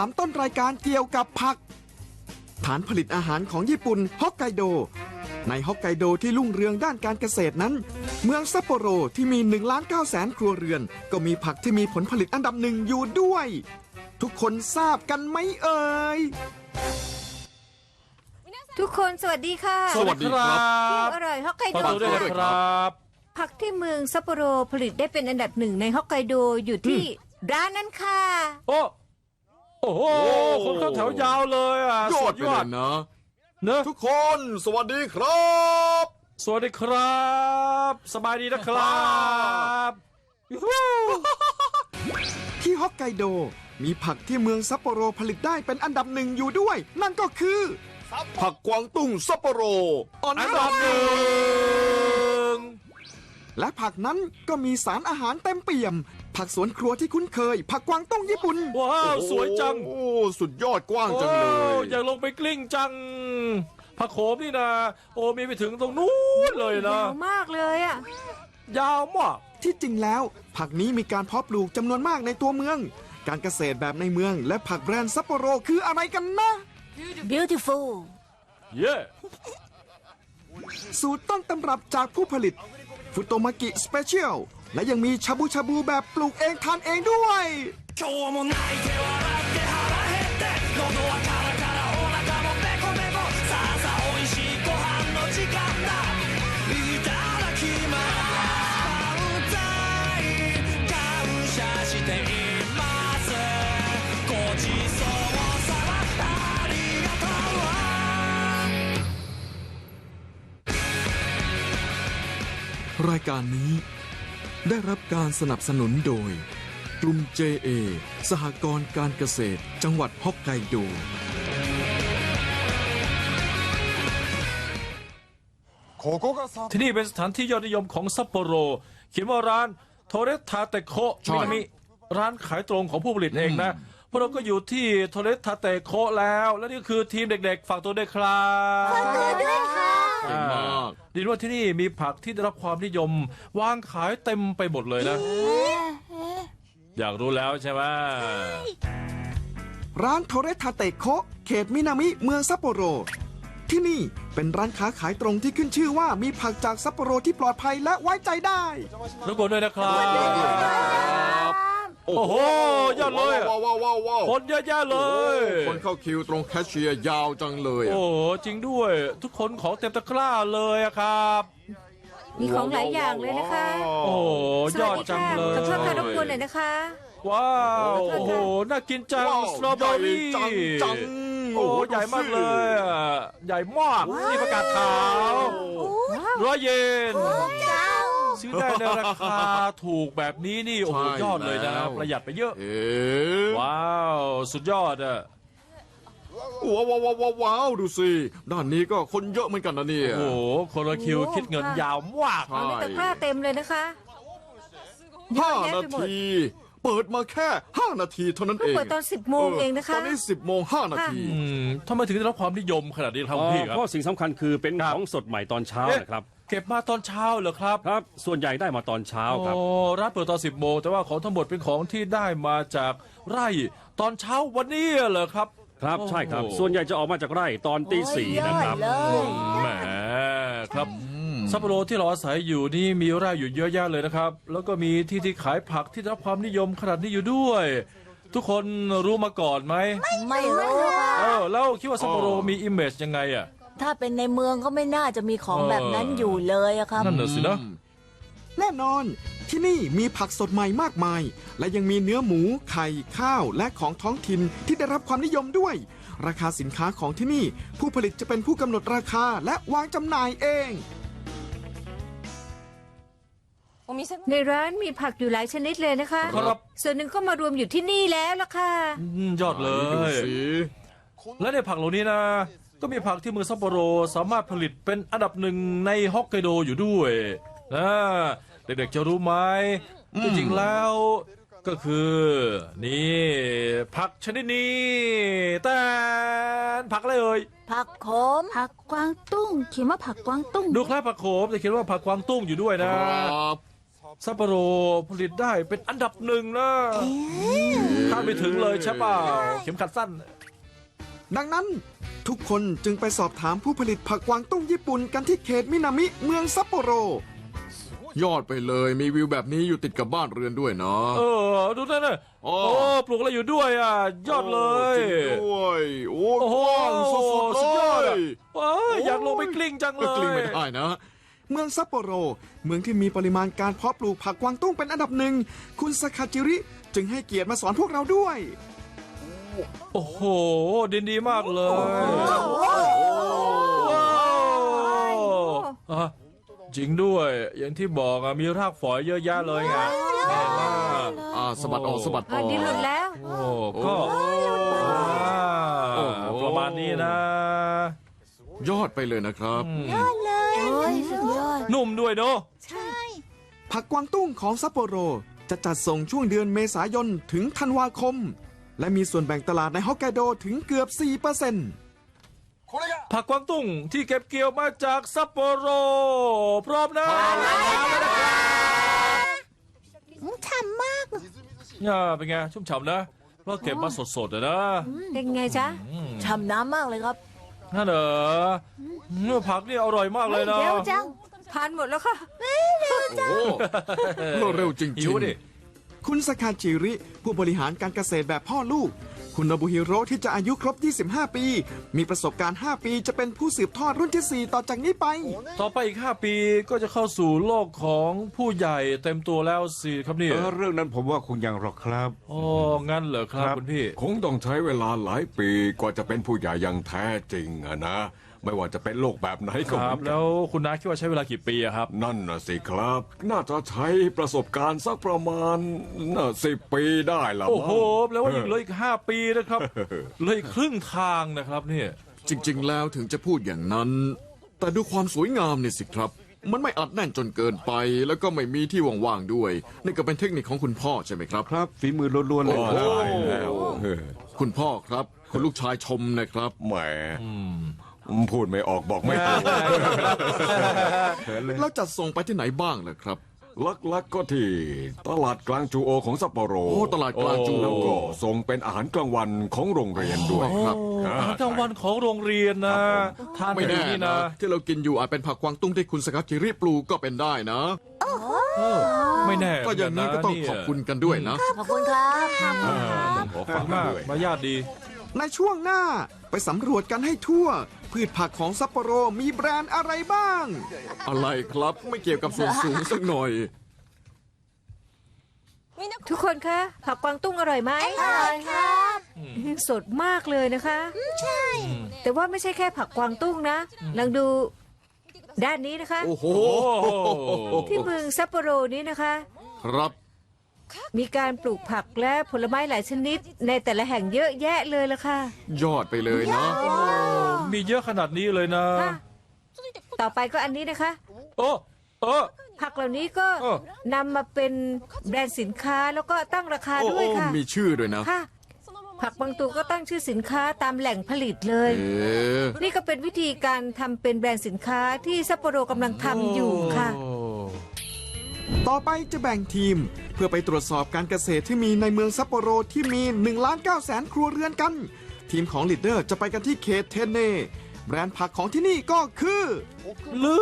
ามต้นรายการเกี่ยวกับผัก ฐานผลิตอาหารของญี่ปุ่นฮอกไกโด ในฮอกไกโดที่รุ่งเรืองด้านการเกษตรนั้น เมืองซัปโปโรที่มี1ล้าน9แสนครัวเรือน ก็มีผักที่มีผลผลิตอันดับหนึ่งอยู่ด้วย ทุกคนทราบกันไหมเอ่ยทุกคนสวัสดีค่ะสวัสดีครับเที่ยวอร่อยฮอกไกขอโดตัวด้วยนะครับ ผักที่เมืองซัปโปโรผลิตได้เป็นอันดับหนึ่งในฮอกไกโดอยู่ที่ร้านนั้นค่ะ โอ้ โอ้โห คนเข้าแถวยาวเลยอะยอสุดดไปยเลอดยนะ เนอะทุกคนสวัสดีครับสวัสดีครับ สบายดีนะครับยูฮูที่ฮอกไกโด มีผักที่เมืองซัปโปโรผลิตได้เป็นอันดับหนึ่งอยู่ด้วย นั่นก็คือ ผักกวางตุ้งซัปโปโรอันอันดัดับบหหนึ่นึ่งง และผักนั้นก็มีสารอาหารเต็มเปี่ยม ผักสวนครัวที่คุ้นเคย ผักกวางตุ้งญี่ปุ่น ว้าวสวยจังโอ้สุดยอดกว้างจังเลโอ้ยอยากลงไปกลิ้งจังผักโขมนี่นะโอ้มีไปถึงตรงนู้นเลยนะยาวมากเลยอะ ยาวมาก ที่จริงแล้ว ผักนี้มีการเพาะปลูกจำนวนมากในตัวเมือง การเกษตรแบบในเมือง และผักแบรนด์ซัปโปโรคืออะไรกันนะ beautiful เย้สูตรต้นตำรับจากผู้ผลิต ฟุโตมากิสเปเชียลและยังมีชาบูชาบูแบบปลูกเองทานเองด้วย การนี้ ได้รับการสนับสนุนโดย กลุ่ม JA สหกรณ์การเกษตร จังหวัดฮอกไกโด ที่นี่เป็นสถานที่ยอดนิยมของซัปโปโร เขียนว่าร้านโทเรทาเตโคใช่ มินามิร้านขายตรงของผู้ผลิตเองนะ พวกเราก็อยู่ที่โทเรทาเตโคแล้ว และนี่คือทีมเด็กๆ ฝากตัวด้วยครับ ด้วยค่ะ เก่งมากดีว่าที่นี่มีผักที่ได้รับความนิยม วางขายเต็มไปหมดเลยนะ อยากรู้แล้วใช่ไหมร้านโทเรทาเตโคะเขตมินามิเมืองซัปโปโร ที่นี่เป็นร้านค้าขายตรงที่ขึ้นชื่อว่ามีผักจากซัปโปโรที่ปลอดภัยและไว้ใจได้รบกวนด้วยนะครับ โอ้โหยอดเลยอะว้าวว้าวว้าวว้าวคนเยอะแยะเลยคนเข้าคิวตรงแคชเชียร์ยาวจังเลยอะโอ้โหจริงด้วย ทุกคนของเต็มตะกร้าเลยอะครับ มีของหลายอย่างเลยนะคะ โอ้โหสยวัอสดดีจังค่ะเลยขอโทษค่ะรบกวนหน่อยนะคะ ว้าวขอโทษค่ะโอ้โหน่ากินจังว้าวสตรอเบอรี่ใหญ่จังจังโอ้โหโอ้โหใหญ่มากดูสิเลยอะใหญ่มากนี่ประกาศขาวร้อยเยน ซื้อได้ในราคาถูกแบบนี้นี่โอ้โหใช่ยอดเลยนะแล้ว ประหยัดไปเยอะ เอ๊ะว้าว สุดยอดอะว้าวว้าวว้าวว้าวว้าวดูสิด้านนี้ก็คนเยอะเหมือนกันนะเนี่ย โอ้โหคนละคิวคิดเงินยาวมาก ใช่มีตะกร้าเต็มเลยนะคะ ห้าเยอะแยะนาไปหมดที เปิดมาแค่ห้านาทีเท่านั้นเองเพิ่งเปิดตอน10โมงเองนะคะ ตอนนี้สิบโมงห้านาที อืมทำไมถึงได้รับความนิยมขนาดนี้ครับคุณพี่คเพรับราะสิ่งสำคัญคือเป็นครับของสดใหม่ตอนเช้าเอ๊ะนะครับ เก็บมาตอนเช้าเหรอครับครับ ส่วนใหญ่ได้มาตอนเช้าครับ โอ้ร้านเปิดตอนสิบโมงแต่ว่าของทั้งหมดเป็นของที่ได้มาจากไร่ตอนเช้าวันนี้เหรอครับ ครับโอ้โหใช่ครับส่วนใหญ่จะออกมาจากไร่ตอนตีสี่นะครับแหมครับซัปโปโรที่เราอาศัยอยู่นี่มีไร่อยู่เยอะแยะเลยนะครับ แล้วก็มีที่ที่ขายผักที่ได้รับความนิยมขนาดนี้อยู่ด้วย ทุกคนรู้มาก่อนไหมไม่รู้ค่ะเออแล้วคิดว่าซัปโปโรมีอิมเมจยังไงอะ ถ้าเป็นในเมืองก็ไม่น่าจะมีของแบบนั้นอยู่เลยอะครับ นั่นน่ะสินะแน่นอน ที่นี่มีผักสดใหม่มากมาย และยังมีเนื้อหมู ไข่ข้าว และของท้องถิ่นที่ได้รับความนิยมด้วย ราคาสินค้าของที่นี่ ผู้ผลิตจะเป็นผู้กำหนดราคาและวางจำหน่ายเอง ในร้านมีผักอยู่หลายชนิดเลยนะคะ ครับ ส่วนหนึ่งก็มารวมอยู่ที่นี่แล้วล่ะค่ะ อืมยอดเลดูย สิและในผักเหล่านี้นะ ก็มีผักที่เมืองซัปโปโรสามารถผลิตเป็นอันดับหนึ่งในฮอกไกโดอยู่ด้วยนะเด็กๆจะรู้ไหมจริงๆแล้วก็คือ นี่ผักชนิดนี้แต่ผักอะไรเอ่ยผักโขมผักกวางตุ้งเขียนว่าผักกวางตุ้งดูคล้ายผักโขมแต่เขียนว่าผักกวางตุ้งอยู่ด้วยนะครับซัปโปโรผลิตได้เป็นอันดับหนึ่งนะคาดไม่ถึงเลยใช่เปล่าเข็มขัดสั้น ดังนั้นทุกคนจึงไปสอบถามผู้ผลิตผักกวางตุ้งญี่ปุ่นกันที่เขตมินามิเมืองซัปโปโร ยอดไปเลยมีวิวแบบนี้อยู่ติดกับบ้านเรือนด้วยนะเออ ดูนั่นน่ะอ๋โอ้อปลูกอะไรอยู่ด้วยอะ ยอดเลย จริงด้วยโอ้โอ้โหกว้างสุดๆสุดยอดเลอะยว้ายอยากลงไปกลิ้งจังเลก็กลิ้งย ไม่ได้นะ เมืองซัปโปโร เมืองที่มีปริมาณการเพาะปลูกผักกวางตุ้งเป็นอันดับหนึ่ง คุณสคาจิริจึงให้เกียรติมาสอนพวกเราด้วย โอ้โห ดินดีมากเลยว้าวอะจริงด้วย อย่างที่บอกอะมีรากฝอยเยอะแยะเลยไงเห็นไหมอ่าสะบัดออกสะบัดออะอกดินหลุดแล้ว โอ้ก็อ่าประมาณนี้นะ ยอดไปเลยนะครับ โอ้ยสุดยอด นุ่มด้วยเนาะผักกวางตุ้งของซัปโปโร จะจัดส่งช่วงเดือนเมษายนถึงธันวาคม และมีส่วนแบ่งตลาดในฮอกไกโดถึงเกือบ 4%ผักกวางตุ้งที่เก็บเกี่ยวมาจากซัปโปโร พร้อมนะฉ่ำมากอ่าเป็นไง ชุ่มฉ่ำนะเพราะเก็บมาสดๆอะนะ เป็นไงจ๊ะฉ่ำน้ำมากเลยครับนั่นเหรอเนื้อผักนี่อร่อยมากเลยนะเร็วจังผ่านหมดแล้วค่ะโอ้เร็วจริงหิวดิๆ คุณสคาจิริ ผู้บริหารการเกษตรแบบพ่อลูก คุณโนบุฮิโร่ที่จะอายุครบ 25 ปี มีประสบการณ์ 5 ปีจะเป็นผู้สืบทอดรุ่นที่ 4 ต่อจากนี้ไป ต่อไปอีก 5 ปีก็จะเข้าสู่โลกของผู้ใหญ่เต็มตัวแล้วสิครับเนี่ยเออเรื่องนั้นผมว่าคงยังหรอกครับ อ๋องั้นเหรอครับคุณพี่ คงต้องใช้เวลาหลายปีกว่าจะเป็นผู้ใหญ่อย่างแท้จริงอะนะ ไม่ว่าจะเป็นโลกแบบไหนคก็เหรัมืบ อนกัแล้นวคุณน้าคิดว่าใช้เวลากี่ปีอะครับ นั่นนะสิครับ น่าจะใช้ประสบการณ์สักประมาณน่ะสิบปีได้ละโอ้โหมั้งแล้วว่ายังเหลืออีก5ปีนะครับ เหลืออีกครึ่งทางนะครับเนี่ยจริง ๆ แล้วถึงจะพูดอย่างนั้น แต่ดูความสวยงามเนี่ยสิครับ มันไม่อัดแน่นจนเกินไป แล้วก็ไม่มีที่ว่างๆด้วย นี่ก็เป็นเทคนิคของคุณพ่อใช่ไหมครับ ครับฝีมือล้วนๆเลยโอ้โหได้แล้วเออคุณพ่อครับคุณลูกชายชมนะครับ แหม พูดไม่ออกบอกไม่ถูกเขินเลยแล้วจัดส่งไปที่ไหนบ้างล่ะครับ ลักๆก็ที่ตลาดกลางจูโอของซัปโปโรโอ้ตลาดกลางจูโอแล้วก็ส่งเป็นอาหารกลางวันของโรงเรียนด้วยครับอาหารกลางวันของโรงเรียนนะทานไม่ไปแน่นี่นะนะที่เรากินอยู่อาจเป็นผักกวางตุ้งที่คุณสกัดจิริปลูกก็เป็นได้นะไม่แน่ก็อย่างนี้ก็ต้องขอบคุณกันด้วยนะ ขอบคุณครับขอขฟัอบงคุณมากด้วย มารยาทดี ในช่วงหน้าไปสำรวจกันให้ทั่ว พืชผักของซัปโปโรมีแบรนด์อะไรบ้าง อะไรครับไม่เกี่ยวกับส่วนสูงสักหน่อย ทุกคนคะผักกวางตุ้งอร่อยไหมอร่อยครับสดมากเลยนะคะ ใช่ แต่ว่าไม่ใช่แค่ผักกวางตุ้งนะลองดูด้านนี้นะคะ โอ้โหที่เมืองซัปโปโรนี้นะคะ ครับ มีการปลูกผักและผลไม้หลายชนิด ในแต่ละแห่งเยอะแยะเลยละค่ะ ยอดไปเลยเนาะ มีเยอะขนาดนี้เลยนะ ค่ะต่อไปก็อันนี้นะคะ โอ้เออ ผักเหล่านี้ก็เออ นำมาเป็นแบรนด์สินค้าแล้วก็ตั้งราคาโอ้ด้วยโอ้ค่ะมีชื่อด้วยนะ ค่ะ ผักบางตัวก็ตั้งชื่อสินค้าตามแหล่งผลิตเลย เอ๊ะนี่ก็เป็นวิธีการทำเป็นแบรนด์สินค้าที่ซัปโปโรกำลังทำอยู่ค่ะ โอ้ต่อไปจะแบ่งทีม เพื่อไปตรวจสอบการเกษตรที่มีในเมืองซัปโปโรที่มี1ล้าน9แสนครัวเรือนกัน ทีมของลีดเดอร์จะไปกันที่เขตเทนเนแบรนด์ผักของที่นี่ก็คือลึ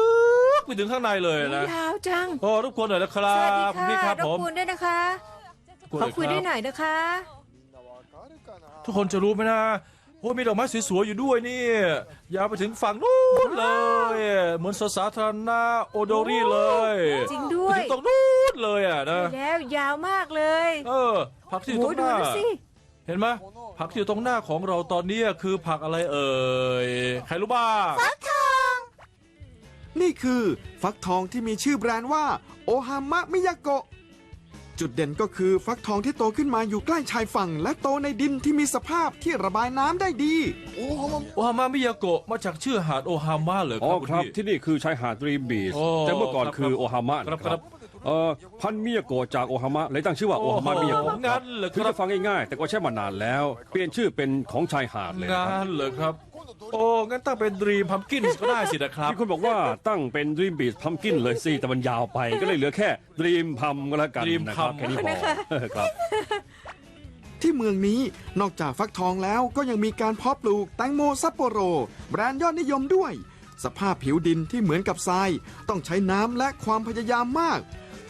กไปถึงข้างในเลยนะยาวจังโอ้รบกวนหน่อยนะครัสวัสดีบคุณพี่คค่ะรับรบผมกวนด้วยนะคะกวนขอเลคุยรับด้วยหน่อยนะคะ ทุกคนจะรู้ไหมนะโอ้มีดอกไม้สวยๆอยู่ด้วยนี่ยาวไปถึงฝั่งนู้นเลย เหมือนสวนสาธารณะโอโดรีเลยจริงด้วย ไปถึงตรงนู้นเลยอะนะแล้วยาวมากเลยเออผักที่อยู่ตโอ้รงดูหน้านะสิ เห็นไหมผักที่อยู่ตรงหน้าของเราตอนนี้คือผักอะไรเอ่ยใครรู้บ้างนี่คือฟักทองที่มีชื่อแบรนด์ว่าโอฮามะมิยาโกะ จุดเด่นก็คือฟักทองที่โตขึ้นมาอยู่ใกล้ชายฝั่ง และโตในดินที่มีสภาพที่ระบายน้ำได้ดี โอฮามามิยาโกะมาจากชื่อหาดโอฮามาเหรอคอ๋อรับคุณครับพี่ ที่นี่คือชายหาดดรีมบีชโอ้แต่เมื่อก่อนครับคือโอฮามะครับนะครับ เอ่อพันธุ์มิยาโกะจากโอฮามะเลยตั้งชื่อว่าโอฮามะมิยาโกะงั้นเหรอคถึงรับจะฟังง่ายๆแต่ก็ใช้มานานแล้ว เปลี่ยนชื่อเป็นของชายหาดเลยนะงาครับนเหรอครับ โอ้งั้นตั้งเป็นดรีมพัมกินก็ได้สินะครับ ที่คุณบอกว่าตั้งเป็น Dream Beat Pumpkin เลยสิแต่มันยาวไปก็เลยเหลือแค่ Dream Pum ก็แล้วกัน Dream นะครับ Pum แค่นี้พอครับ ที่เมืองนี้นอกจากฟักทองแล้วก็ยังมีการเพาะปลูกแตงโมซัปโปโร แบรนด์ยอดนิยมด้วย สภาพผิวดินที่เหมือนกับทราย ต้องใช้น้ำและความพยายามมาก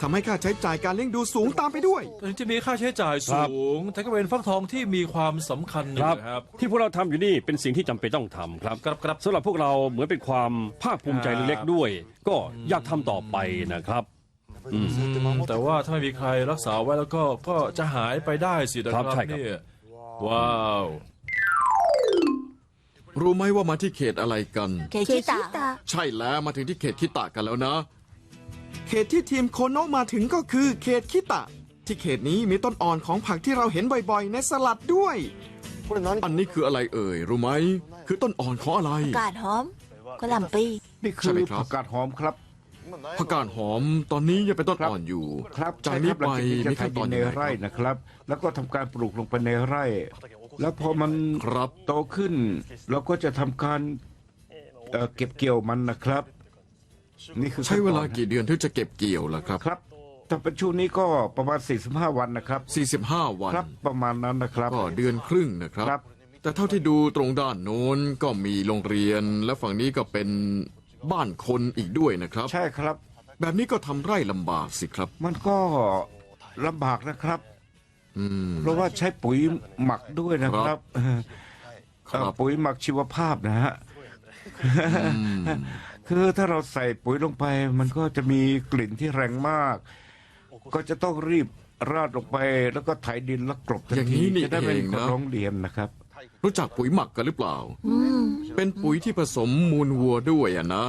ทำให้ค่าใช้จ่ายการเลี้ยงดูสูงตามไปด้วย ถึงจะมีค่าใช้จ่ายครัสูบงแต่ก็เป็นฟักทองที่มีความสำคัญครับนะครับ ที่พวกเราทำอยู่นี่เป็นสิ่งที่จำเป็นต้องทำครับครับครับ สำหรับพวกเราเหมือนเป็นความภาคภูมิใจครับเล็กๆด้วย ก็อยากทำต่อไปนะครับอืมแต่ว่าถ้าไม่มีใครรักษาไว้แล้วก็ก็จะหายไปได้สินะคครัรับบใช่ครับ เนี่ยว้าว รู้ไหมว่ามาที่เขตอะไรกัน เคคิตะ ใช่แล้วมาถึงที่เขตคิตะกันแล้วนะเข ตที่ทีมโคโนะมาถึงก็คือเขตคิตะ ที่เขตนี้มีต้นอ่อนของผักที่เราเห็นบ่อยๆ ในสลัดด้วย อันนี้คืออะไรเอ่ย รู้ไหม คือต้นอ่อนของอะไรกาดหอมกะหล่ำปี นี่ใช่คือไหมครับ ผักกาดหอมครับ ผักกาดหอมตอนนี้ยังเป็นต้นครับ อ่อนอยู่ครับจากนี้ไปใช่ครับมีเราจะขั้นตดิอนนในยังไงคไร่รับนะครับ แล้วก็ทำการปลูกลงไปในไร่ แล้วพอมันครับ โตขึ้น เราก็จะทำการเอ่อเก็บเกี่ยวมันนะครับ นี่คือใช้เวลาขั้นตอนกี่เดือนถึงจะเก็บเกี่ยวล่ะครับ ครับถ้าเป็นช่วงนี้ก็ประมาณ 45 วันนะครับ 45 วัน ครับประมาณนั้นนะครับ ก็เดือนครึ่งนะครับ ครับ แต่เท่าที่ดูตรงด้านโน้นก็มีโรงเรียน และฝั่งนี้ก็เป็นบ้านคนอีกด้วยนะครับ ใช่ครับ แบบนี้ก็ทำไร่ลำบากสิครับ มันก็ลำบากนะครับ อืม เพราะว่าใช้ปุ๋ยหมักด้วยนะครับเอ่อครับเอ่อปุ๋ยหมักชีวภาพนะฮะ คือถ้าเราใส่ปุ๋ยลงไป มันก็จะมีกลิ่นที่แรงมาก ก็จะต้องรีบราดลงไป แล้วก็ไถดินแล้วกลบทันอย่างทีนี้นี่จะได้ไม่เอมีงคนนะ ร้องเรียนนะครับ รู้จักปุ๋ยหมักกันหรือเปล่า เป็นปุ๋ยที่ผสมมูลวัวด้วยอะนะ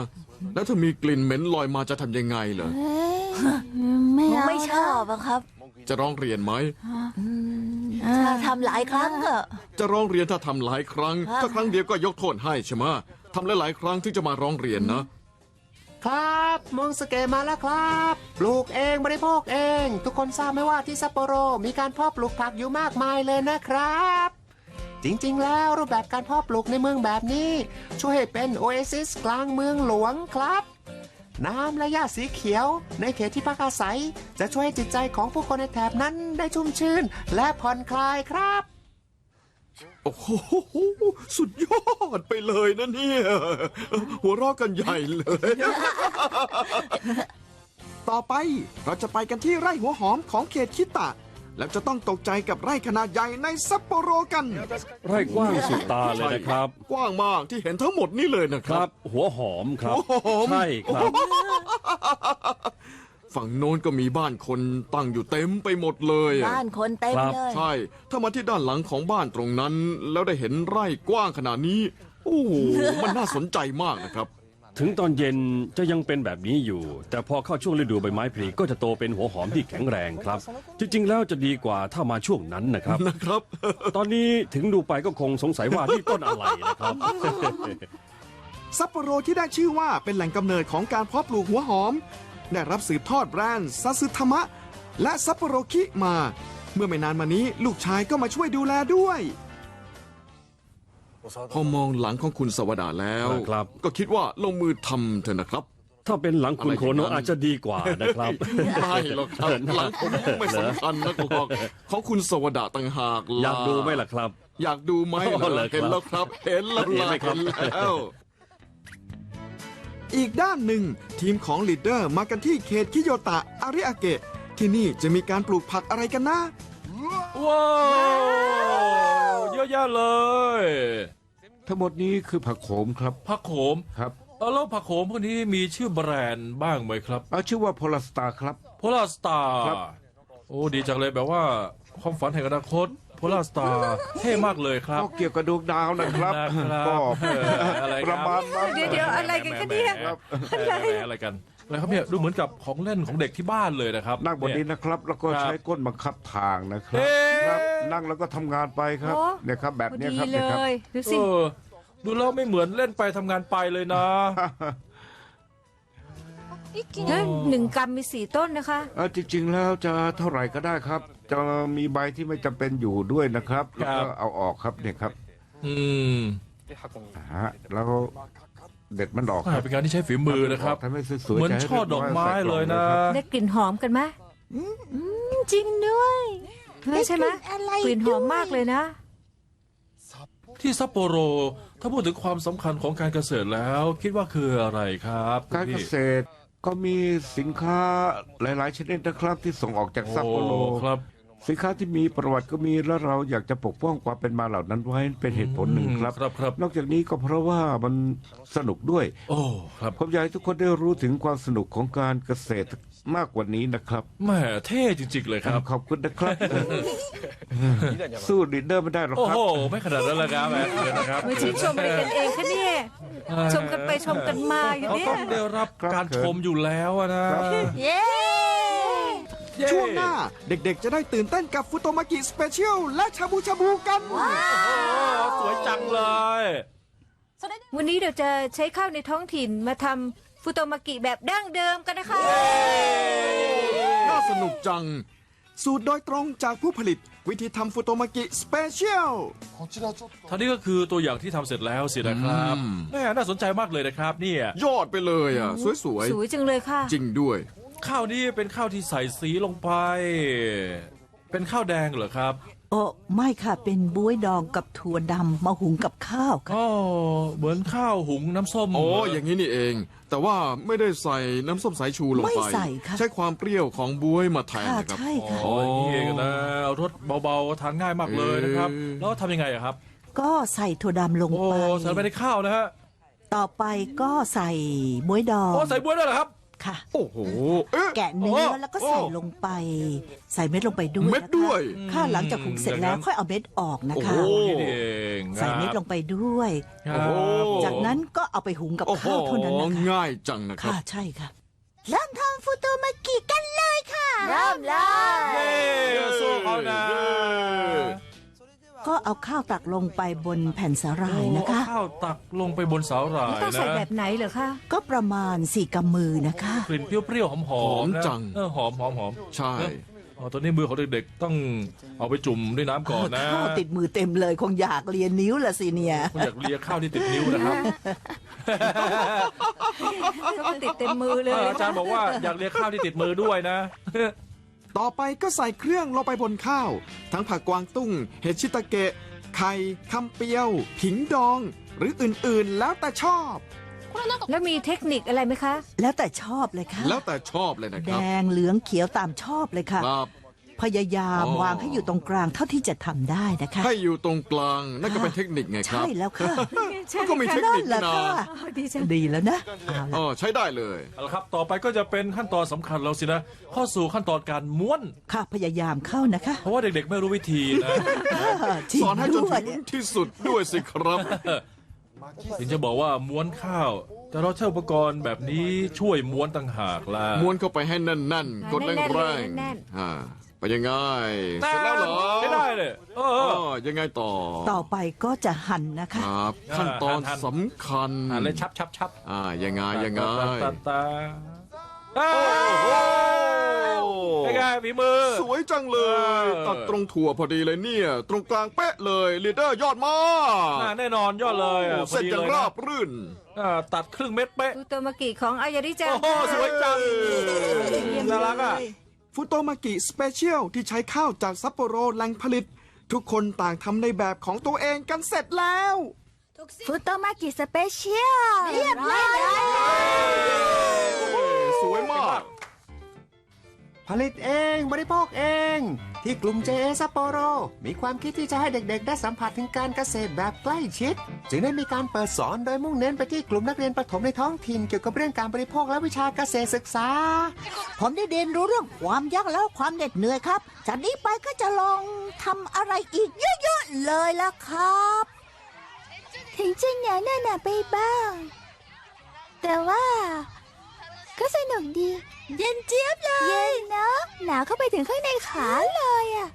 แล้วถ้ามีกลิ่นเหม็นลอยมาจะทำยังไงเหรอ ไม่ไม่ชอบอะครับจะร้องเรียนไหม ถ้าทำหลายครั้งอะจะร้องเรียนถ้าทำหลายครั้ง ถ้าครั้งเดียวก็ยกโทษให้ใช่ไหม ทำหลายๆครั้งถึงจะมาร้องเรียนนะ ครับมองสเกมาแล้วครับปลูกเองบริโภคเอง ทุกคนทราบไหมว่าที่ซัปโปโรมีการเพาะปลูกผักอยู่มากมายเลยนะครับ จริงๆ แล้วรูปแบบการเพาะปลูกในเมืองแบบนี้ ช่วยให้เป็นโอเอซิสกลางเมืองหลวงครับ น้ำและหญ้าสีเขียว ในเขตที่พักอาศัย จะช่วยให้จิตใจของผู้คนในแถบนั้นได้ชุ่มชื่น และผ่อนคลายครับ โอ้โหสุดยอดไปเลยนะเนี่ย หัวเราะกันใหญ่เลย ต่อไปเราจะไปกันที่ไร่หัวหอมของเขตคิตะ แล้วจะต้องตกใจกับไร่ขนาดใหญ่ในซัปโปโรกัน ไร่กว้างสุดตาเลยนะครับ กว้างมากที่เห็นทั้งหมดนี่เลยนะคครัรับ บ หัวหอมครับหัวหอมใช่ครับ ฝั่งโน้นก็มีบ้านคนตั้งอยู่เต็มไปหมดเลยอะบ้านคนเต็มครับ เลย ใช่ ถ้ามาที่ด้านหลังของบ้านตรงนั้น แล้วได้เห็นไร่กว้างขนาดนี้ โอ้โห มันน่าสนใจมากนะครับ ถึงตอนเย็นจะยังเป็นแบบนี้อยู่ แต่พอเข้าช่วงฤดูใบไม้ผลิก็จะโตเป็นหัวหอมที่แข็งแรงครับ จริงๆแล้วจะดีกว่าถ้ามาช่วงนั้นนะครับ นะครับ ตอนนี้ถึงดูไปก็คงสงสัยว่านี่ต้นอะไรนะครับ ซัปโปโรที่ได้ชื่อว่าเป็นแหล่งกำเนิดของการเพาะปลูกหัวหอม ได้รับสืบทอดแบรนด์ซาซึทามะ และซัปโปโรคิมา เมื่อไม่นานมานี้ลูกชายก็มาช่วยดูแลด้วย พอมองหลังของคุณสวดาแล้ว ครับ ก็คิดว่าลงมือทำเถอะนะครับ ถ้าเป็นหลังคุณโคโนะอาจจะดีกว่านะครับ ไม่หรอกครับหลังผมไม่สำคัญนะหรอกของคุณสวดาต่างหากล่ะอยากดูไหมล่ะครับ อยากดูไหมอ๋อเหรอครับ เห็นแล้วครับ เห็นแล้วเห็นไหมครับ เห็นแล้ว อีกด้านหนึ่ง ทีมของลีดเดอร์มากันที่เขตคิโยตะอาริอาเกะ ที่นี่จะมีการปลูกผักอะไรกันนะ ว้าวเยอะแยะเลย ทั้งหมดนี้คือผักโขมครับผักโขมครับเออแล้วผักโขมพวกนี้มีชื่อแบรนด์บ้างไหมครับเอาชื่อว่าโพลาสตาครับ โพลาสตาร์ครับ โอ้ดีจังเลยแบบว่าความฝันแห่งอนาคตโพ ลาสตาร์เท่มากเลยครับ ก็เกี่ยวกับดวงดาวนะครับนะครับก็เอออะไรคปรัระบมาณนั้นเดี๋ยวอะไรกันคะเนี่ยแหมแหมแหมอะไรกันอะไรครับเนี่ยดูเหมือนกับของเล่นของเด็กที่บ้านเลยนะครับนั่งบนนี้เย นะครับ แล้วก็ครับใช้ก้นบังคับทางนะครับเอ๊ะ ครับ นั่งแล้วก็ทำงานไปครับโอ้ เนี่ยครับ แบบพอเนี้ยดีครับเลเนี่ยครับ ย ดูเอสิอดูแล้วไม่เหมือนเล่นไปทำงานไปเลยนะ แล้วหนึ่งกรัมมีสี่ต้นนะคะ เออจริง ๆ แล้วจะเท่าไหร่ก็ได้ครับ จะมีใบที่ไม่จำเป็นอยู่ด้วยนะครับแล้วก็เอาออกครับเนี่ยครับอืมฮะแล้วเด็ดมันออกอ่าเป็นงานที่ใช้ฝีมือนะครับ ทำให้สวยๆเหมือนจะให้ช่อดอกไม้เลยนะ ได้กลิ่นหอมกันไหมจริงด้วยเฮ้ยใช่ไหมอะไรกลิ่นหอมมากเลยนะ ที่ซัปโปโร ถ้าพูดถึงความสำคัญของการเกษตรแล้ว คิดว่าคืออะไรครับการเกพี่ษตร ก็มีสินค้าหลาย ๆ ชนิดนะครับที่ส่งออกจากซัปโปโรโอ้ครับ สินค้าที่มีประวัติก็มีแล้วเราอยากจะปกป้องความเป็นมาเหล่านั้นไว้เป็นเหตุผลหนึ่งครับ ครับครับ นอกจากนี้ก็เพราะว่ามันสนุกด้วย โอ้ ครับ ผมอยากให้ทุกคนได้รู้ถึงความสนุกของการเกษตร มากกว่านี้นะครับแหม่เท่จริงๆเลยครับ ขอบคุณนะครับ สู้ลีดเดอร์ไม่ได้หรอกโอ้ครับ โห ไม่ขนาดนั้นละครับแหม่เดี๋ยวนะครับไม่ชื่นชมอะไรกันเองคะเนี่ยชมกันไปชมกันมาอยู่เขาเนี่ยต้องได้รับการชมอยู่แล้วอะนะเย้เย้ ช่วงหน้า เด็กๆ จะได้ตื่นเต้นกับฟุโตมากิสเปเชียลและชาบูชาบูกัน โอ้สวยจังเลย วันนี้เราจะใช้ข้าวในท้องถิ่นมาทำ ฟุโตมากิแบบดั้งเดิมกันนะคะ น่าสนุกจัง สูตรโดยตรงจากผู้ผลิต วิธีทำฟุโตมากิสเปเชียล ท่านี้ก็คือตัวอย่างที่ทำเสร็จแล้วสินะครับอืม แม่น่าสนใจมากเลยนะครับเนี่ย ยอดไปเลยอะ สวยสวยจังเลยค่ะ ๆ จริงด้วย ข้าวนี้เป็นข้าวที่ใส่สีลงไป เป็นข้าวแดงเหรอครับ โอ้ไม่ค่ะ เป็นบ๊วยดองกับถั่วดำมาหุงกับข้าวค่ะ อ๋อเหมือนข้าวหุงน้ำส้มโอ้อย่างนี้นี่เอง แต่ว่าไม่ได้ใส่น้ำส้มสายชูลงไม่ไปใส่ค่ะใช้ความเปรี้ยวของบ๊วยมาแทนค่ะนะครับใช่ค่ะ อ๋ออย่างนี้เองนะรสเบาๆทานง่ายมากเลยนะครับ เออ แล้วทำยังไงอะครับ ก็ใส่ถั่วดำลงโอ้ไป ใส่ไปในข้าวนะฮะต่อไปก็ใส่บ๊วยดอง โอ้ใส่บวยด้วยเหรอครับ ค่ะ โอ้โหเอ๊ะแกะเนื้อโอ้แล้วก็ใส่ลงไป ใส่เม็ดลงไปด้วยเม็ดนะคะด้วย ค่ะหลังจากหุงเสร็จแล้วอย่างนั้นค่อยเอาเม็ดออกนะโอ้คะโหนี่นี่เองใส่เม็ดลงไปด้วย ครับ โอ้โหจากนั้นก็เอาไปหุงกับโอ้โหข้าวเท่านั้นนะคะง่ายจังนะครับ ค่ะใช่ค่ะ เริ่มทำฟุโตมากิกันเลยค่ะ เริ่มเลย เย้สู้เขานะ ก็เอาข้าวตักลงไปบนแผ่นสาหร่ายนะคะ โอ้เอาข้าวตักลงไปบนสาหร่ายต้องนะใส่แบบไหนเหรอคะ ก็ประมาณสี่กำมือนะคะ กลิ่นเปรี้ยวๆหอมๆหอมนะจัง เออหอมหอมหอมใช่อ๋อตอนนี้มือของเด็กๆต้องเอาไปจุ่มด้วยน้ำก่อนนะข้าวติดมือเต็มเลยคงอยากเรียนนิ้วละสิเนี่ย คุณอยากเลียข้าวที่ติดนิ้วนะครับก็ติดเต็มมือเลเอย ออาจารย์บอกว่าอยากเลียข้าวที่ติดมือด้วยนะ ต่อไปก็ใส่เครื่องลงไปบนข้าว ทั้งผักกวางตุ้ง เห็ดชิตาเกะ ไข่คำเปียว ผิงดอง หรืออื่นๆ แล้วแต่ชอบ แล้วมีเทคนิคอะไรไหมคะ แล้วแต่ชอบเลยค่ะ แล้วแต่ชอบเลยนะคแดรับงเหลืองเขียวตามชอบเลยค่ะ ครับ พยายามอ๋อ วางให้อยู่ตรงกลางเท่าที่จะทำได้นะคะ ให้อยู่ตรงกลางนั่นก็เป็นเทคนิคไงครับ ใช่แล้วค่ะ มันก็มีเทคนั่นินคแหละนะค่ะดีจังดีแล้วนะเอาละ อ๋อใช้ได้เลย เอาละครับ ต่อไปก็จะเป็นขั้นตอนสำคัญแล้วสินะ เข้าสู่ขั้นตอนการม้วน ค่ะพยายามเข้านะคะเพราะว่าเด็กๆไม่รู้วิธีนะ จริงสอนให้จนด้วย ถึงที่สุดด้วยสิครับ ถึงจะบอกว่าม้วนข้าว แต่เราใช้อุปกรณ์แบบนี้ช่วยม้วนต่างหากล่ะม้วนเข้าไปให้แน่นๆ กดแน่แรนๆเลยงแน่นๆอ่า ไปยังไงเสร็จแล้วเหรอใช้ได้เลยเออเออ๋ออยังไงต่อต่อไปก็จะหั่นนะคะ ครับ ขั้นตอนหั่นๆสำคัญอ่านเลยชับชับชับอ่ายังไงยังไงตาตาตาโอ้โหเป็นไงฝีมือ สวยจังเลย เออ ตัดตรงถั่วพอดีเลยเนี่ย ตรงกลางเป๊ะเลยลีดเดอร์ยอดมากอ่าแน่นอนยอดเลยอะเสร็จอย่างพอดีลราบนะรื่น อ่าตัดครึ่งเม็ดเป๊ะฟุโตมากิของอายาริจังโอ้โห สวยจังน่ารักอะ ฟุโตมากิสเปเชียลที่ใช้ข้าวจากซัปโปโรแหล่งผลิต ทุกคนต่างทำในแบบของตัวเองกันเสร็จแล้ว ฟุโตมากิสเปเชียลเรียบร้อยสวยมาก ผลิตเองบริโภคเอง ที่กลุ่ม JA ซัปโปโร มีความคิดที่จะให้เด็กๆ ได้สัมผัสถึงการเกษตรแบบใกล้ชิด จึงได้มีการเปิดสอนโดยมุ่งเน้นไปที่กลุ่มนักเรียนประถมในท้องถิ่นเกี่ยวกับเรื่องการบริโภคและวิชาเกษตรศึกษา ผมได้เรียนรู้เรื่องความยากแล้วความเหน็ดเหนื่อยครับ จากนี้ไปก็จะลองทำอะไรอีกเยอะๆเลยละครับ ถึงจะเหนียแน่นหนาไปบ้าง แต่ว่า ก็สนุกดี เย็นเจี๊ยบเลย เย็นเนาะหนาวเข้าไปถึงข้างในขาเลยอะ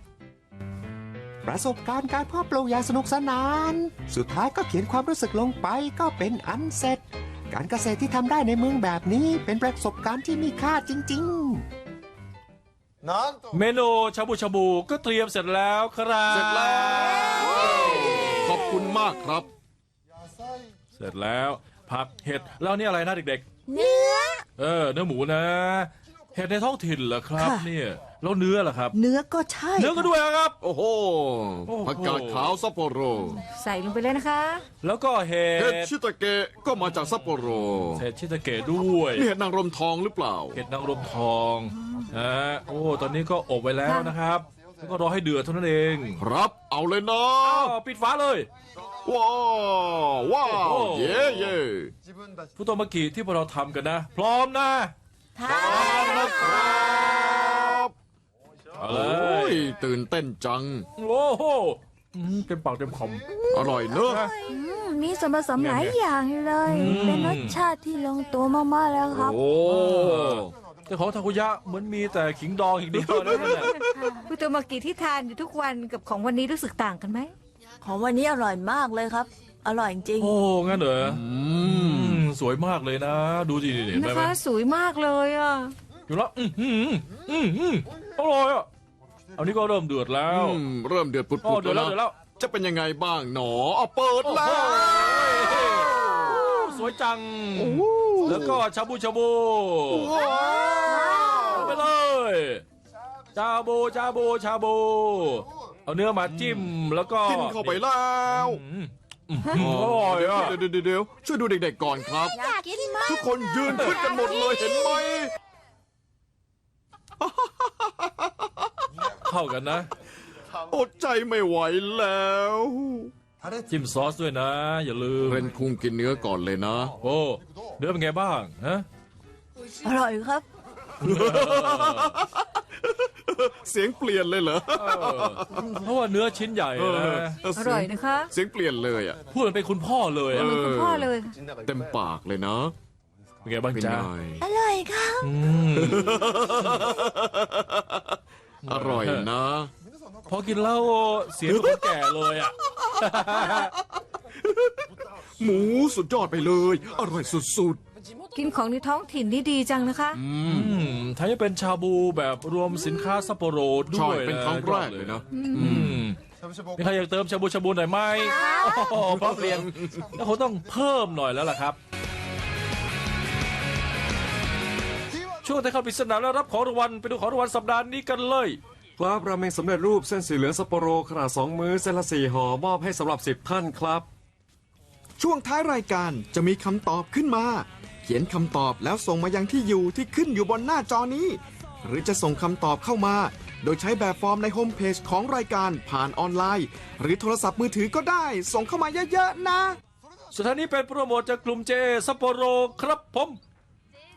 ประสบการณ์การเพาะปลูกอย่างสนุกสนาน สุดท้ายก็เขียนความรู้สึกลงไปก็เป็นอันเสร็จ การเกษตรที่ทำได้ในเมืองแบบนี้เป็นประสบการณ์ที่มีค่าจริง ๆ เมนูชาบูชาบูก็เตรียมเสร็จแล้วครับเสร็จแล้ว ขอบคุณมากครับ เสร็จแล้ว ผักเห็ดแล้วนี่อะไรนะเด็ก เนื้อๆ เออเนื้อหมูนะ เห็ดในท้องถิ่นเหรอครับ ค่ะ เนี่ยแล้วเนื้อล่ะครับ เนื้อก็ใช่เนื้อก็ด้วยครับ โอ้โหโอ้โห ผักกาดขาวซัปโปโรใส่ลงไปเลยนะคะ แล้วก็เห็เห็ดดชิตาเกะก็มาจากซัปโปโรเห็ดชิตาเกะด้วย นี่เห็ดนางรมทองหรือเปล่า เห็ดนางรมทองนะโอ้ ตอนนี้ก็อบไว้แล้วนะครับแล้วก็รอให้เดือดเท่านั้นเองครับเอาเลยนะ อ้าวปิดฝาเลย ว้าวว้าวโอ้โหเย่เย่ฟุโตมากิที่พวกเราทำกันนะ พร้อมนะครับเอาเลโอ้ยยตื่นเต้นจัง โอ้โหอืมเต็มปากเต็มคอร่อยเนอะอืมมีส่วนผสมหลายอย่างเลยเป็นรสชาติที่ลงตัวมากๆแล้วครับ โอ้ำแต่ของทาคุยะเหมือนมีแต่ขิงดองอีกเดียวนั่นแหละ คุโตมากิที่ทานอยู่ทุกวันกับของวันนี้รู้สึกต่างกันไหม ของวันนี้อร่อยมากเลยครับ อร่อยจริง โอ้ งั้นเหรออือืมมสวยมากเลยนะ ดูดิเห็นไหมนะคะสวยมากเลยอะ อยู่แล้วอืมอืมอืมอืมอร่อยอะอันนี้ก็เริ่มเดือดแล้วอืมเริ่มเดือดปุดอ๋อๆเดือดแล้วเดือดแล้วจะเป็นยังไงบ้างหนอเอาเปิดแล้ว สวยจัง แล้วก็ชาบูชาบูว้าวไปเลย ชาบูชาบูชาบู เอาเนื้อมาจิ้มแล้วก็กินเข้าไปแล้วอืมอืมอร่อยอะเดี๋ยวเดี๋ยวเดี๋ยวช่วยดูเด็กๆก่อนครับ อยากกินมากทุกคนยืนขึ้นกันหมดเลยเห็นไหมเข้ากันนะ อดใจไม่ไหวแล้วจิ้มซอสด้วยนะ อย่าลืม เรนคุงกินเนื้อก่อนเลยนะ โอ้เนื้อเป็นไงบ้างฮะๆอร่อยครับ เสียงเปลี่ยนเลยเหรอเออเพราะว่าเนื้อชิ้นใหญ่เออนะอร่อยนะคะ เสียงเปลี่ยนเลยอะ พูดเหมือนเป็นคุณพ่อเลยอะเอคุณพ่อเลยเต็มปากเลยนะเป็นไงบ้างเป็นจ๊ะไงอร่อยครับอืมอร่อยนะ พอกินแล้วเสียงเหมือนคนแก่เลยอะหมูสุดยอดไปเลย อร่อยสุด กินของในท้องถิ่นนี่ดีจังนะคะ อืมถ้าจะเป็นชาบูแบบรวมสินค้าซัปโปโรๆด้ใช่วยเป็นครั้งแรกเลยนะ อืมมีใครอยากเติมชาบูชาบูหน่อยไหมโอ้โหพร้อมเรียงแล้วคงต้องเพิ่มหน่อยแล้วล่ะครับ ช่วงที่เข้าปริศนาแล้วรับของรางวัลไปดูของรางวัลสัปดาห์นี้กันเลย ครับราเมงสำเร็จรูปเส้นสีเหลืองซัปโปโรขนาด 2 มื้อเส้นละสี่ห่อมอบให้สำหรับ 10 ท่านครับ ช่วงท้ายรายการจะมีคำตอบขึ้นมา เขียนคำตอบแล้วส่งมายังที่อยู่ที่ขึ้นอยู่บนหน้าจอนี้ หรือจะส่งคำตอบเข้ามา โดยใช้แบบฟอร์มในโฮมเพจของรายการผ่านออนไลน์ หรือโทรศัพท์มือถือก็ได้ ส่งเข้ามาเยอะๆนะ สุดท้ายนี้เป็นโปรโมทจากกลุ่มเจซัปโปโรครับผม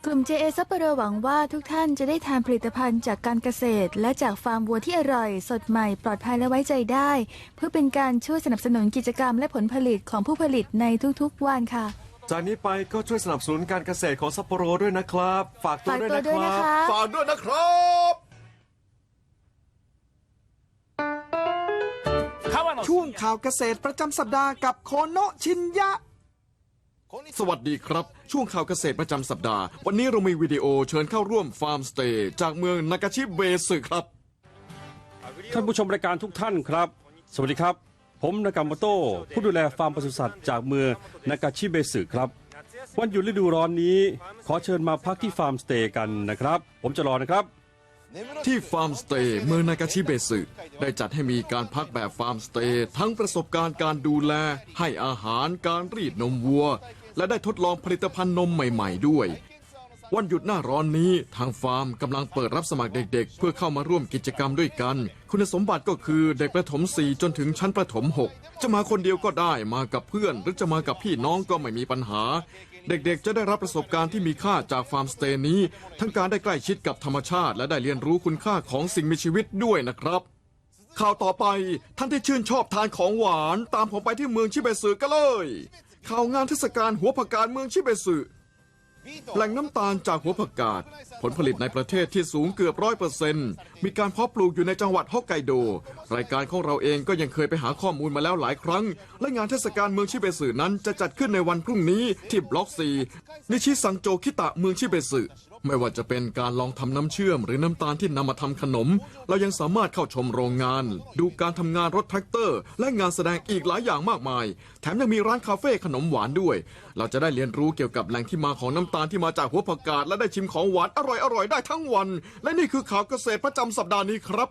กลุ่ม JA ซัปโปโรหวังว่าทุกท่านจะได้ทานผลิตภัณฑ์จากการเกษตร และจากฟาร์มวัวที่อร่อย สดใหม่ปลอดภัยและไว้ใจได้ เพื่อเป็นการช่วยสนับสนุนกิจกรรมและผลผลิตของผู้ผลิตในทุกๆวันค่ะ จากนี้ไปก็ช่วยสนับสนุนการเกษตรของซัปโปโรด้วยนะครับ ฝากตัวฝากด้วยตัวนะด้วยคนะรับคะ ฝากด้วยนะครับ ช่วงข่าวเกษตรประจำสัปดาห์กับโคโนะชินยะ สวัสดีครับ ช่วงข่าวเกษตรประจำสัปดาห์ วันนี้เรามีวิดีโอเชิญเข้าร่วมฟาร์มสเตย์จากเมืองนากาชิเบสึครับ ท่านผู้ชมรายการทุกท่านครับ สวัสดีครับ ผมนากาโมโต้ผู้ดูแลฟาร์มปศุสัตว์จากเมืองนากาชิเบสึครับ วันหยุดฤดูร้อนนี้ ขอเชิญมาพักที่ฟาร์มสเตย์กันนะครับ ผมจะรอนะครับที่ฟาร์มสเตย์เมืองนากาชิเบสึได้จัดให้มีการพักแบบฟาร์มสเตย์ทั้งประสบการณ์การดูแล ให้อาหารการรีดนมวัว และได้ทดลองผลิตภัณฑ์นมใหม่ ๆ ด้วย วันหยุดหน้าร้อนนี้ทางฟาร์มกำลังเปิดรับสมัครเด็ก ๆ เพื่อเข้ามาร่วมกิจกรรมด้วยกัน คุณสมบัติก็คือเด็กประถม 4 จนถึงชั้นประถม 6 จะมาคนเดียวก็ได้มากับเพื่อน หรือจะมากับพี่น้องก็ไม่มีปัญหา เด็กๆ จะได้รับประสบการณ์ที่มีค่าจากฟาร์มสเตย์นี้ ทั้งการได้ใกล้ชิดกับธรรมชาติ และได้เรียนรู้คุณค่าของสิ่งมีชีวิตด้วยนะครับข่าวต่อไปท่านที่ชื่นชอบทานของหวาน ตามผมไปที่เมืองชิเบสึกันเลย ข่าวงานเทศกาลหัวผักกาดเมืองชิเบสึแหล่งน้ำตาลจากหัวผักกาด ผลผลิตในประเทศที่สูงเกือบร้อยเปอร์เซนต์มีการเพาะปลูกอยู่ในจังหวัดฮอกไกโด รายการของเราเองก็ยังเคยไปหาข้อมูลมาแล้วหลายครั้ง และงานเทศกาลเมืองชิเบสึนั้นจะจัดขึ้นในวันพรุ่งนี้ที่บล็อกซีนิชิซังโจคิตะเมืองชิเบสึ ไม่ว่าจะเป็นการลองทำน้ำเชื่อม หรือน้ำตาลที่นำมาทำขนม เรายังสามารถเข้าชมโรงงาน ดูการทำงานรถแท็กเตอร์ และงานแสดงอีกหลายอย่างมากมาย แถมยังมีร้านคาเฟ่ขนมหวานด้วย เราจะได้เรียนรู้เกี่ยวกับแหล่งที่มาของน้ำตาลที่มาจากหัวผักกาดและได้ชิมของหวานอร่อยๆได้ทั้งวัน และนี่คือข่าวเกษตรประจำสัปดาห์นี้ครับ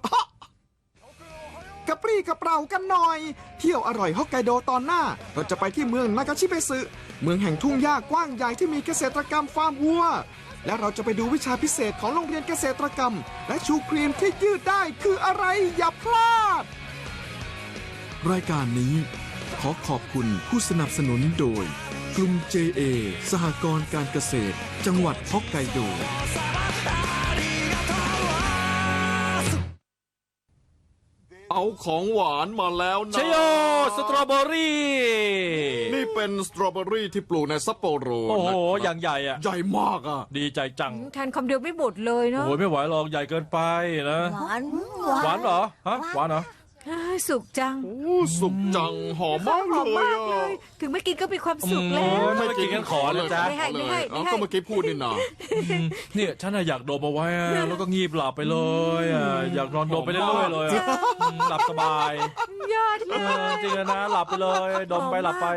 กระปรี้กระเปร่ากันหน่อย เที่ยวอร่อยฮอกไกโดตอนหน้า เราจะไปที่เมืองนากาชิเบสึเมืองแห่งทุ่งหญ้ากว้างใหญ่ที่มีเกษตรกรรมฟาร์มวัว และเราจะไปดูวิชาพิเศษของโรงเรียนเกษตรกรรม และชูครีมที่ยืดได้คืออะไรอย่าพลาด รายการนี้ ขอขอบคุณผู้สนับสนุนโดย กลุ่ม JA สหกรณ์การเกษตร จังหวัดฮอกไกโด เอาของหวานมาแล้วนะชโยสตรอเบอรี่ นี่เป็นสตรอเบอรี่ที่ปลูกในซัปโปโรโอ้โห นะครับอย่างใหญ่อะใหญ่มากอะ ดีใจจัง ทานคำเดียวไม่หมดเลยเนาะโอ้ยไม่ไหวหรอกใหญ่เกินไปนะ หวาน หวานเหรอ ฮะ หวานเหรอ อ้าวสุกจังโอ้สุกจังหอมมากหอมเลยมากเลอะย ถึงไม่กินก็มีความสุขอืแล้มวไม่กินกันขอนะจ๊ะ ไม่ให้ไม่ให้ไม่ให้ เอาก็เมื่อกี้พูดนี่นาเนี่ยฉันน่ะอยากดมเอาไว้อะแล้วก็งีบหลับไปเลยอะอยากนอนดมไปเรื่อยๆเลยอะอืมหลับสบายยอดเลเออยจริงๆนะหลับไปเลย ดมไปหลับไป